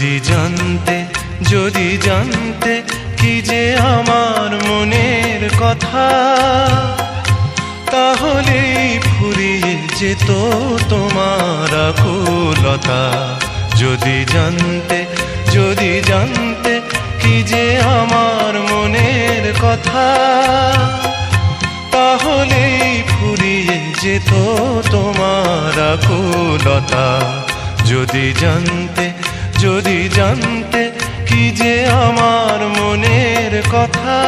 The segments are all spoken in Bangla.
জানতে, যদি জানতে কি যে আমার মনের কথা তাহলে ফুরিয়ে যেত তোমার আকুলতা। যদি জানতে যদি জানতে কি যে আমার মনের কথা তাহলে ফুরিয়ে যেত তোমার আকুলতা। যদি জানতে যদি জানতে কি যে আমার মনের কথা?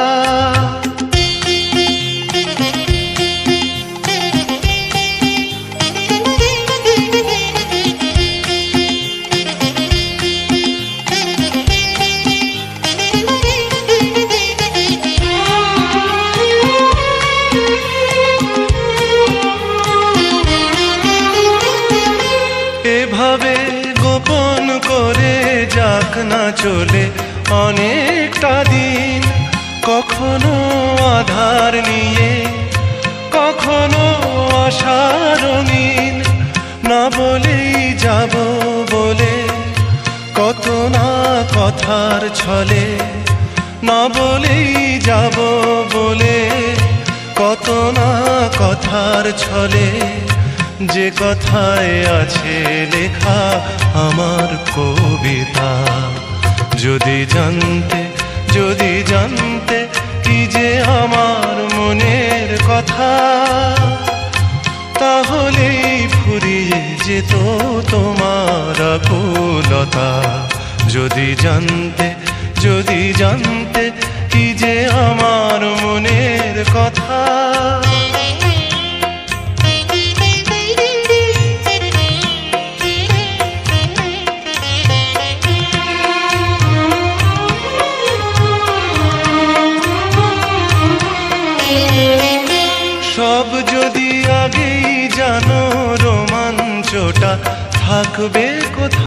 যাক না চলে অনেকটা দিন। কখনো আধার নিয়ে, কখনো আশা না বলেই যাব বলে কত না কথার ছলে। না বলেই যাব বলে কত না কথার ছলে। যে কথায় আছে লেখা আমার কবিতা। যদি জানতে যদি জানতে কি যে আমার মনের কথা, তাহলেই ফুরিয়ে যেত তোমার আকুলতা। যদি জানতে যদি জানতে কি যে আমার মনের কথা জানো থাকবে কোথায়